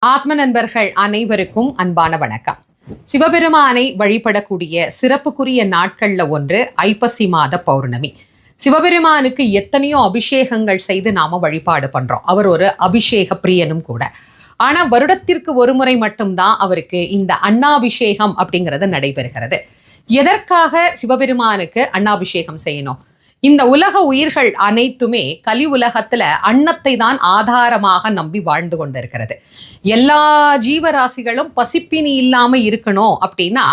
ஆத்ம நண்பர்கள் அனைவருக்கும் அன்பான வணக்கம். சிவபெருமானை வழிபடக்கூடிய சிறப்புக்குரிய நாட்கள்ல ஒன்று ஐப்பசி மாத பௌர்ணமி. சிவபெருமானுக்கு எத்தனையோ அபிஷேகங்கள் செய்து நாம வழிபாடு பண்றோம். அவர் ஒரு அபிஷேக பிரியனும் கூட. ஆனா வருடத்திற்கு ஒரு முறை மட்டும்தான் அவருக்கு இந்த அண்ணாபிஷேகம் அப்படிங்கிறது நடைபெறுகிறது. எதற்காக சிவபெருமானுக்கு அண்ணாபிஷேகம் செய்யணும்? இந்த உலக உயிர்கள் அனைத்துமே கலி உலகத்துல அன்னத்தை தான் ஆதாரமாக நம்பி வாழ்ந்து கொண்டிருக்கிறது. எல்லா ஜீவராசிகளும் பசிப்பினி இல்லாம இருக்கணும் அப்படின்னா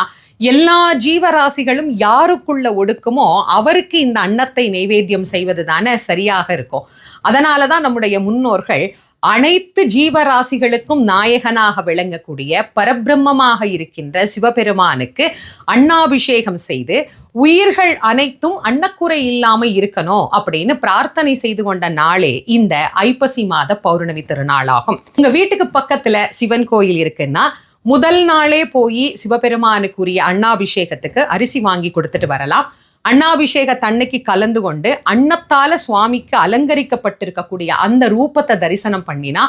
எல்லா ஜீவராசிகளும் யாருக்குள்ள ஒடுக்குமோ அவருக்கு இந்த அன்னத்தை நைவேத்தியம் செய்வது தானே சரியாக இருக்கும். அதனால தான் நம்முடைய முன்னோர்கள் அனைத்து ஜீவராசிகளுக்கும் நாயகனாக விளங்கக்கூடிய பரபிரம்மமாக இருக்கின்ற சிவபெருமானுக்கு அண்ணாபிஷேகம் செய்து உயிர்கள் அனைத்தும் அன்னக்குறை இல்லாம இருக்கணும் அப்படின்னு பிரார்த்தனை செய்து கொண்ட நாளே இந்த ஐப்பசி மாத பௌர்ணமி திருநாளாகும். உங்க வீட்டுக்கு பக்கத்துல சிவன் கோயில் இருக்குன்னா முதல் நாளே போய் சிவபெருமானுக்குரிய அண்ணாபிஷேகத்துக்கு அரிசி வாங்கி கொடுத்துட்டு வரலாம். அண்ணாபிஷேக தன்னைக்கு கலந்து கொண்டு அன்னத்தால சுவாமிக்கு அலங்கரிக்கப்பட்டிருக்கக்கூடிய அந்த ரூபத்தை தரிசனம் பண்ணினா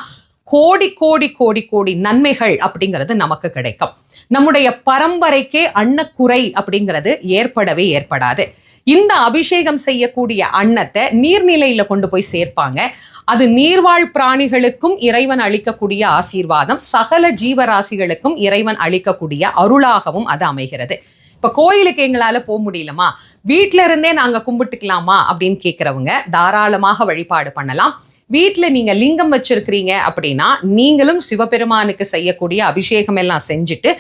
கோடி கோடி கோடி கோடி நன்மைகள் அப்படிங்கிறது நமக்கு கிடைக்கும். நம்முடைய பரம்பரைக்கே அன்னக்குறை அப்படிங்கிறது ஏற்படவே ஏற்படாது. இந்த அபிஷேகம் செய்யக்கூடிய அன்னத்தை நீர்நிலையில கொண்டு போய் சேர்ப்பாங்க. அது நீர்வாழ் பிராணிகளுக்கும் இறைவன் அளிக்கக்கூடிய ஆசீர்வாதம் சகல ஜீவராசிகளுக்கும் இறைவன் அளிக்கக்கூடிய அருளாகவும் அது அமைகிறது. இப்ப கோயிலுக்கு எங்களால போக முடியலமா? வீட்டில இருந்தே நாங்க கும்பிட்டுக்கலாமா அப்படின்னு கேட்குறவங்க தாராளமாக வழிபாடு பண்ணலாம். வீட்டில் நீங்கள் லிங்கம் வச்சிருக்கிறீங்க அப்படின்னா நீங்களும் சிவபெருமானுக்கு செய்யக்கூடிய அபிஷேகம் எல்லாம் செஞ்சுட்டு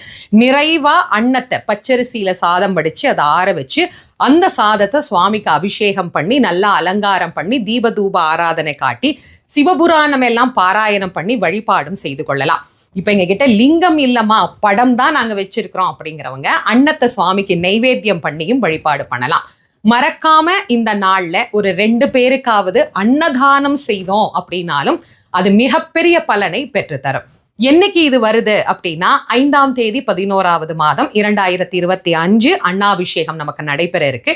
நிறைவாக அன்னத்தை பச்சரிசியில் சாதம் படித்து அதை ஆற வச்சு அந்த சாதத்தை சுவாமிக்கு அபிஷேகம் பண்ணி நல்லா அலங்காரம் பண்ணி தீபதூப ஆராதனை காட்டி சிவபுராணம் எல்லாம் பாராயணம் பண்ணி வழிபாடும் செய்து கொள்ளலாம். இப்போ எங்ககிட்ட லிங்கம் இல்லைம்மா படம் தான் நாங்கள் வச்சிருக்கிறோம் அப்படிங்கிறவங்க அன்னத்தை சுவாமிக்கு நைவேத்தியம் பண்ணியும் வழிபாடு பண்ணலாம். மறக்காம இந்த நாள்ல ஒரு ரெண்டு பேருக்காவது அன்னதானம் செய்தோம் அப்படின்னாலும் அது மிகப்பெரிய பலனை பெற்றுத்தரும். என்னைக்கு இது வருது அப்படின்னா ஐந்தாம் தேதி பதினோராவது மாதம் இரண்டாயிரத்தி இருபத்தி அஞ்சு அண்ணாபிஷேகம் நமக்கு நடைபெற இருக்கு.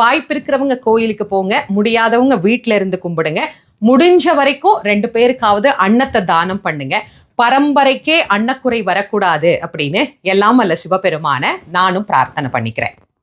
வாய்ப்பு இருக்கிறவங்க கோயிலுக்கு போங்க முடியாதவங்க வீட்டில இருந்து கும்பிடுங்க. முடிஞ்ச வரைக்கும் ரெண்டு பேருக்காவது அன்னத்தை தானம் பண்ணுங்க. பரம்பரைக்கே அன்னக்குறை வரக்கூடாது அப்படின்னு எல்லாம் அல்ல சிவபெருமான நானும் பிரார்த்தனை பண்ணிக்கிறேன்.